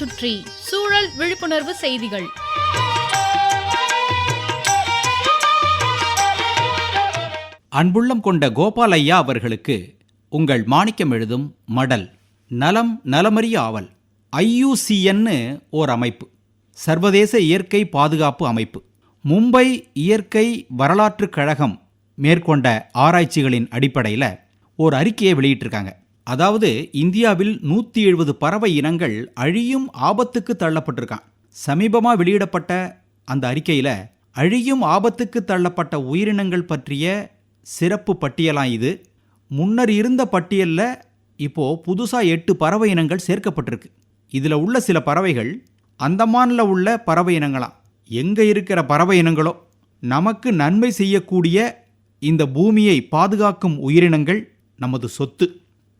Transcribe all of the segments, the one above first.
சுற்றி சூழல் விழிப்புணர்வு செய்திகள். அன்புள்ளம் கொண்ட கோபாலையா அவர்களுக்கு உங்கள் மாணிக்கம் எழுதும் மடல். நலம் நலமறிய ஆவல். ஐயூசிஎன்னு ஓர் அமைப்பு சர்வதேச இயற்கை பாதுகாப்பு அமைப்பு. மும்பை இயற்கை வரலாற்றுக் கழகம் மேற்கொண்ட ஆராய்ச்சிகளின் அடிப்படையில் ஒரு அறிக்கையை வெளியிட்டிருக்காங்க. அதாவது இந்தியாவில் நூற்றி எழுபது பறவை இனங்கள் அழியும் ஆபத்துக்கு தள்ளப்பட்டிருக்கான். சமீபமாக வெளியிடப்பட்ட அந்த அறிக்கையில் அழியும் ஆபத்துக்கு தள்ளப்பட்ட உயிரினங்கள் பற்றிய சிறப்பு பட்டியலாம் இது. முன்னர் இருந்த பட்டியலில் இப்போ புதுசாக எட்டு பறவை இனங்கள் சேர்க்கப்பட்டிருக்கு. இதில் உள்ள சில பறவைகள் அந்தமானில் உள்ள பறவை இனங்களாம் எங்கே இருக்கிற பறவை இனங்களோ? நமக்கு நன்மை செய்யக்கூடிய இந்த பூமியை பாதுகாக்கும் உயிரினங்கள் நமது சொத்து.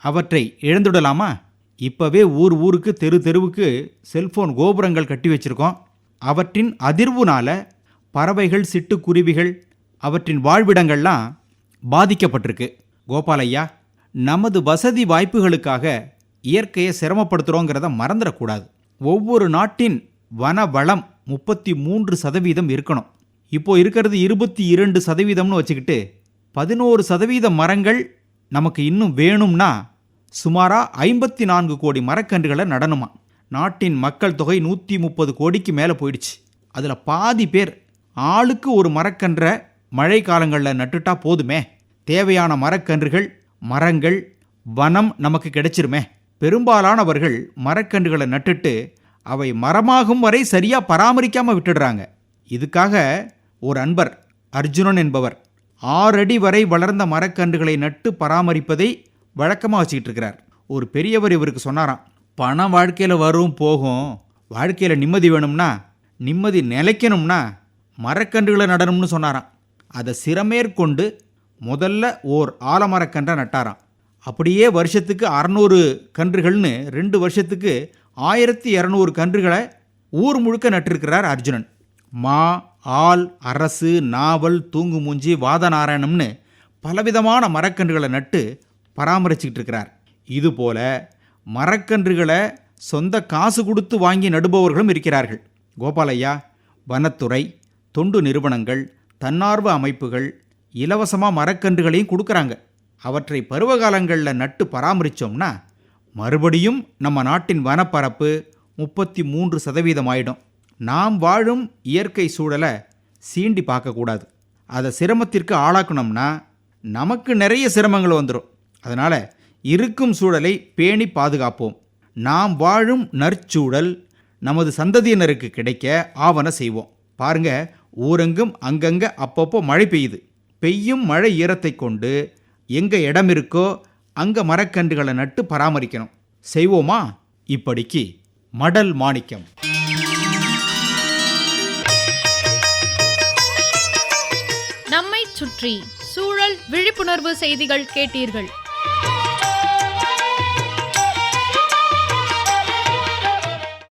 அவற்றை இழந்துடலாமா இப்போவே ஊர் ஊருக்கு தெரு தெருவுக்கு செல்போன் கோபுரங்கள் கட்டி வச்சிருக்கோம். அவற்றின் அதிர்வுனால பறவைகள் சிட்டுக்குருவிகள் அவற்றின் வாழ்விடங்கள்லாம் பாதிக்கப்பட்டிருக்கு. கோபாலையா நமது வசதி வாய்ப்புகளுக்காக இயற்கையை சிரமப்படுத்துகிறோங்கிறத மறந்துடக்கூடாது. ஒவ்வொரு நாட்டின் வன வளம் முப்பத்தி மூன்று சதவீதம் இருக்கணும். இப்போ இருக்கிறது இருபத்தி இரண்டு சதவீதம்னு வச்சுக்கிட்டு பதினோரு சதவீத மரங்கள் நமக்கு இன்னும் வேணும்னா சுமாராக ஐம்பத்தி நான்கு கோடி மரக்கன்றுகளை நடணுமா நாட்டின் மக்கள் தொகை நூற்றி முப்பது கோடிக்கு மேலே போயிடுச்சு. அதில் பாதி பேர் ஆளுக்கு ஒரு மரக்கன்றை மழை காலங்களில் நட்டுட்டா போதுமே. தேவையான மரக்கன்றுகள் மரங்கள் வனம் நமக்கு கிடைச்சிருமே. பெரும்பாலானவர்கள் மரக்கன்றுகளை நட்டுட்டு அவை மரமாகும் வரை சரியாக பராமரிக்காமல் விட்டுடுறாங்க. இதுக்காக ஒரு அன்பர் அர்ஜுனன் என்பவர் ஆறடி வரை வளர்ந்த மரக்கன்றுகளை நட்டு பராமரிப்பதை வழக்கமாக வச்சுக்கிட்டு இருக்கிறார். ஒரு பெரியவர் இவருக்கு சொன்னாராம் பணம் வாழ்க்கையில் வரும் போகும். வாழ்க்கையில் நிம்மதி வேணும்னா நிம்மதி நிலைக்கணும்னா மரக்கன்றுகளை நடணும்னு சொன்னாராம். அதை சிறமேற்கொண்டு முதல்ல ஓர் ஆலமரக்கன்றை நட்டாராம். அப்படியே வருஷத்துக்கு அறநூறு கன்றுகள்னு ரெண்டு வருஷத்துக்கு ஆயிரத்தி இரநூறு கன்றுகளை ஊர் முழுக்க நட்டிருக்கிறார் அர்ஜுனன். மா ஆள் அரசு நாவல் தூங்குமூஞ்சி வாதநாராயணம்னு பலவிதமான மரக்கன்றுகளை நட்டு பராமரிச்சுக்கிட்டு இருக்கிறார் இதுபோல மரக்கன்றுகளை சொந்த காசு கொடுத்து வாங்கி நடுபவர்களும் இருக்கிறார்கள். கோபாலையா வனத்துறை தொண்டு நிறுவனங்கள் தன்னார்வ அமைப்புகள் இலவசமாக மரக்கன்றுகளையும் கொடுக்குறாங்க. அவற்றை பருவகாலங்களில் நட்டு பராமரித்தோம்னா மறுபடியும் நம்ம நாட்டின் வனப்பரப்பு முப்பத்தி மூன்று சதவீதம் ஆயிடும். நாம் வாழும் இயற்கை சூழலை சீண்டி பார்க்கக்கூடாது. அதை சிரமத்திற்கு ஆளாக்கணும்னா நமக்கு நிறைய சிரமங்கள் வந்துடும் அதனால் இருக்கும் சூழலை பேணி பாதுகாப்போம். நாம் வாழும் நற்சூழல் நமது சந்ததியினருக்கு கிடைக்க ஆவண செய்வோம். பாருங்க ஊரெங்கும் அங்கங்கே அப்பப்போ மழை பெய்யுது. பெய்யும் மழை ஈரத்தை கொண்டு எங்கே இடம் இருக்கோ அங்கே மரக்கன்றுகளை நட்டு பராமரிக்கணும். செய்வோமா? இப்படிக்கு மடல் மாணிக்கம். நம்மை சுற்றி சூழல் விழிப்புணர்வு செய்திகள் கேட்டீர்கள்.